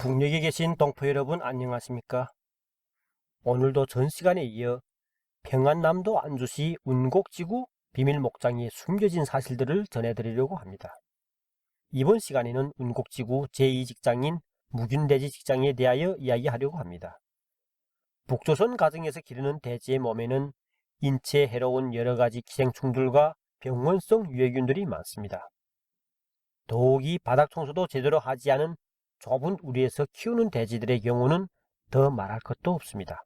동력에 계신 동포 여러분 안녕하십니까? 오늘도 전 시간에 이어 평안남도 안주시 운곡지구 비밀 목장에 숨겨진 사실들을 전해드리려고 합니다. 이번 시간에는 운곡지구 제2직장인 무균대지 직장에 대하여 이야기하려고 합니다. 북조선 가정에서 기르는 돼지의 몸에는 인체에 해로운 여러 가지 기생충들과 병원성 유해균들이 많습니다. 더욱이 바닥 청소도 제대로 하지 않은 좁은 우리에서 키우는 돼지들의 경우는 더 말할 것도 없습니다.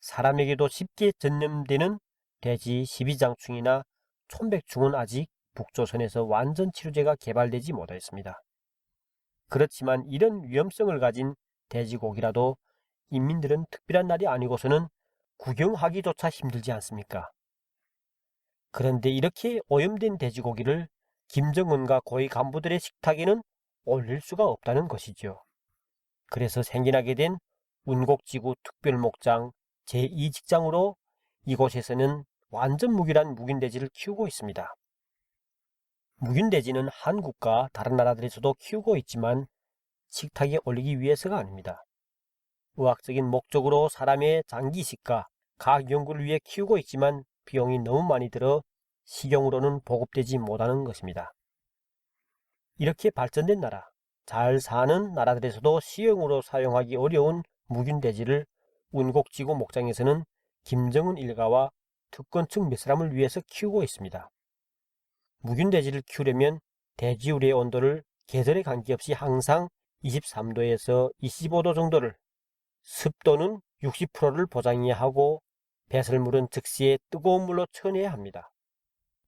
사람에게도 쉽게 전염되는 돼지 12장충이나 촌백충은 아직 북조선에서 완전 치료제가 개발되지 못하였습니다. 그렇지만 이런 위험성을 가진 돼지고기라도 인민들은 특별한 날이 아니고서는 구경하기조차 힘들지 않습니까? 그런데 이렇게 오염된 돼지고기를 김정은과 고위 간부들의 식탁에는 올릴 수가 없다는 것이죠. 그래서 생겨나게 된 운곡지구 특별목장 제2직장으로 이곳에서는 완전 무결한 묵인돼지를 키우고 있습니다. 묵인돼지는 한국과 다른 나라들에서도 키우고 있지만 식탁에 올리기 위해서가 아닙니다. 의학적인 목적으로 사람의 장기 식과 각 연구를 위해 키우고 있지만 비용이 너무 많이 들어 식용으로는 보급되지 못하는 것입니다. 이렇게 발전된 나라, 잘 사는 나라들에서도 시형으로 사용하기 어려운 묵윤돼지를 운곡지구 목장에서는 김정은 일가와 특권층 몇 사람을 위해서 키우고 있습니다. 묵윤돼지를 키우려면 돼지우리의 온도를 계절에 관계없이 항상 23도에서 25도 정도를 습도는 60%를 보장해야 하고 배설물은 즉시에 뜨거운 물로 쳐내야 합니다.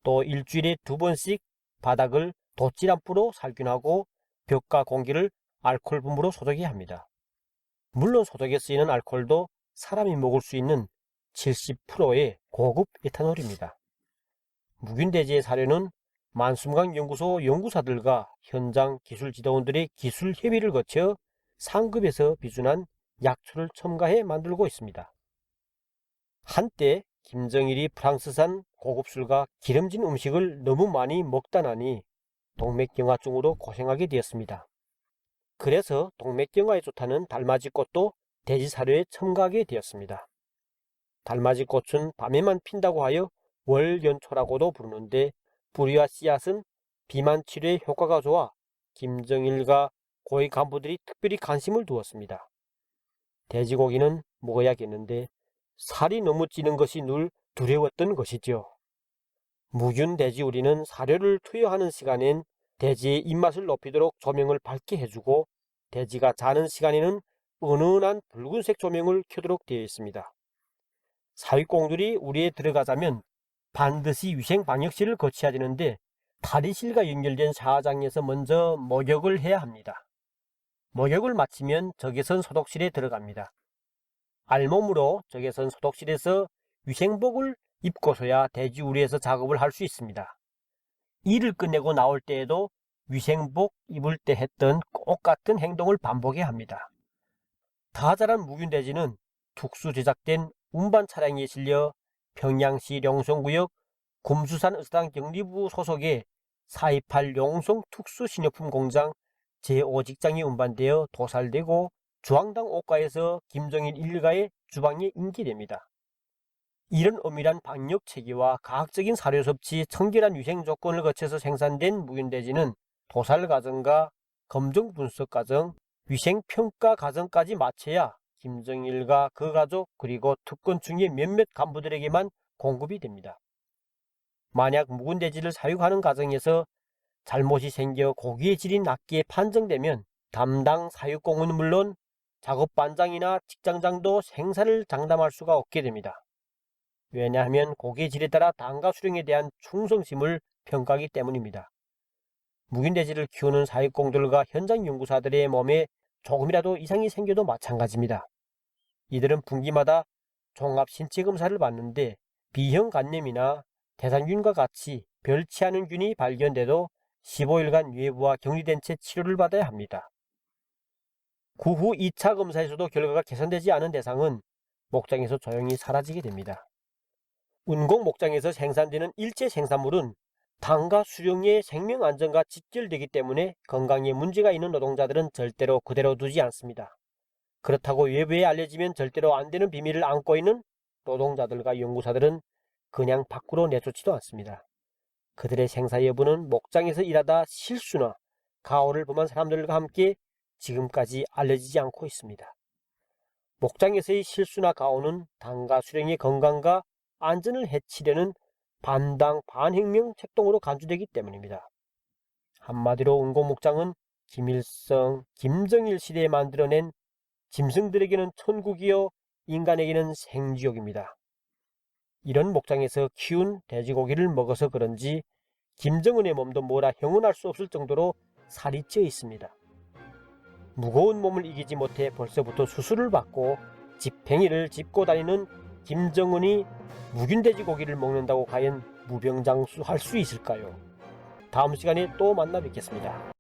또 일주일에 두 번씩 바닥을 돛질암프로 살균하고 벽과 공기를 알코올 분무로 소독해야 합니다. 물론 소독에 쓰이는 알코올도 사람이 먹을 수 있는 70%의 고급 에탄올입니다. 묵윤돼지의 사료는 만숨강 연구소 연구사들과 현장 기술 지도원들의 기술 협의를 거쳐 상급에서 비준한 약초를 첨가해 만들고 있습니다. 한때 김정일이 프랑스산 고급술과 기름진 음식을 너무 많이 먹다 나니 동맥경화증으로 고생하게 되었습니다. 그래서 동맥경화에 좋다는 달맞이꽃도 돼지 사료에 첨가하게 되었습니다. 달맞이꽃은 밤에만 핀다고 하여 월연초라고도 부르는데 뿌리와 씨앗은 비만 치료에 효과가 좋아 김정일과 고위 간부들이 특별히 관심을 두었습니다. 돼지고기는 먹어야겠는데 살이 너무 찌는 것이 늘 두려웠던 것이죠. 무균 돼지 우리는 사료를 투여하는 시간엔 돼지의 입맛을 높이도록 조명을 밝게 해주고 돼지가 자는 시간에는 은은한 붉은색 조명을 켜도록 되어 있습니다. 사육공들이 우리에 들어가자면 반드시 위생 방역실을 거쳐야 되는데 탈의실과 연결된 사장에서 먼저 목욕을 해야 합니다. 목욕을 마치면 적외선 소독실에 들어갑니다. 알몸으로 적외선 소독실에서 위생복을 입고서야 돼지우리에서 작업을 할 수 있습니다. 일을 끝내고 나올 때에도 위생복 입을 때 했던 똑같은 행동을 반복해야 합니다. 다 자란 묵윤돼지는 특수 제작된 운반 차량에 실려 평양시 용성구역 곰수산 의사당 경리부 소속의 428 용성 특수식료품 공장 제5직장이 운반되어 도살되고 주황당 옥가에서 김정일 일가의 주방에 인기됩니다. 이런 엄밀한 방역 체계와 과학적인 사료 섭취, 청결한 위생 조건을 거쳐서 생산된 묵윤돼지는 도살 과정과 검정 분석 과정, 위생 평가 과정까지 마쳐야 김정일과 그 가족 그리고 특권 중의 몇몇 간부들에게만 공급이 됩니다. 만약 묵은 돼지를 사육하는 과정에서 잘못이 생겨 고기의 질이 낮게 판정되면 담당 사육공은 물론 작업반장이나 직장장도 생산을 장담할 수가 없게 됩니다. 왜냐하면 고기의 질에 따라 단가 수령에 대한 충성심을 평가하기 때문입니다. 묵인돼지를 키우는 사육공들과 현장 연구사들의 몸에 조금이라도 이상이 생겨도 마찬가지입니다. 이들은 분기마다 종합 신체 검사를 받는데 B형 간염이나 대상균과 같이 별치 않은 균이 발견돼도 15일간 외부와 격리된 채 치료를 받아야 합니다. 그 후 2차 검사에서도 결과가 개선되지 않은 대상은 목장에서 조용히 사라지게 됩니다. 운공 목장에서 생산되는 일체 생산물은 당과 수령의 생명 안전과 직결되기 때문에 건강에 문제가 있는 노동자들은 절대로 그대로 두지 않습니다. 그렇다고 외부에 알려지면 절대로 안 되는 비밀을 안고 있는 노동자들과 연구사들은 그냥 밖으로 내쫓지도 않습니다. 그들의 생사 여부는 목장에서 일하다 실수나 가오를 범한 사람들과 함께 지금까지 알려지지 않고 있습니다. 목장에서의 실수나 가오는 당과 수령의 건강과 안전을 해치려는 반당 반혁명 책동으로 간주되기 때문입니다. 한마디로 운공목장은 김일성, 김정일 시대에 만들어낸 짐승들에게는 천국이요 인간에게는 생지옥입니다. 이런 목장에서 키운 돼지고기를 먹어서 그런지 김정은의 몸도 뭐라 형언할 수 없을 정도로 살이 쪄 있습니다. 무거운 몸을 이기지 못해 벌써부터 수술을 받고 집행이를 짚고 다니는 김정은이 묵인 돼지 고기를 먹는다고 과연 무병장수할 수 있을까요? 다음 시간에 또 만나 뵙겠습니다.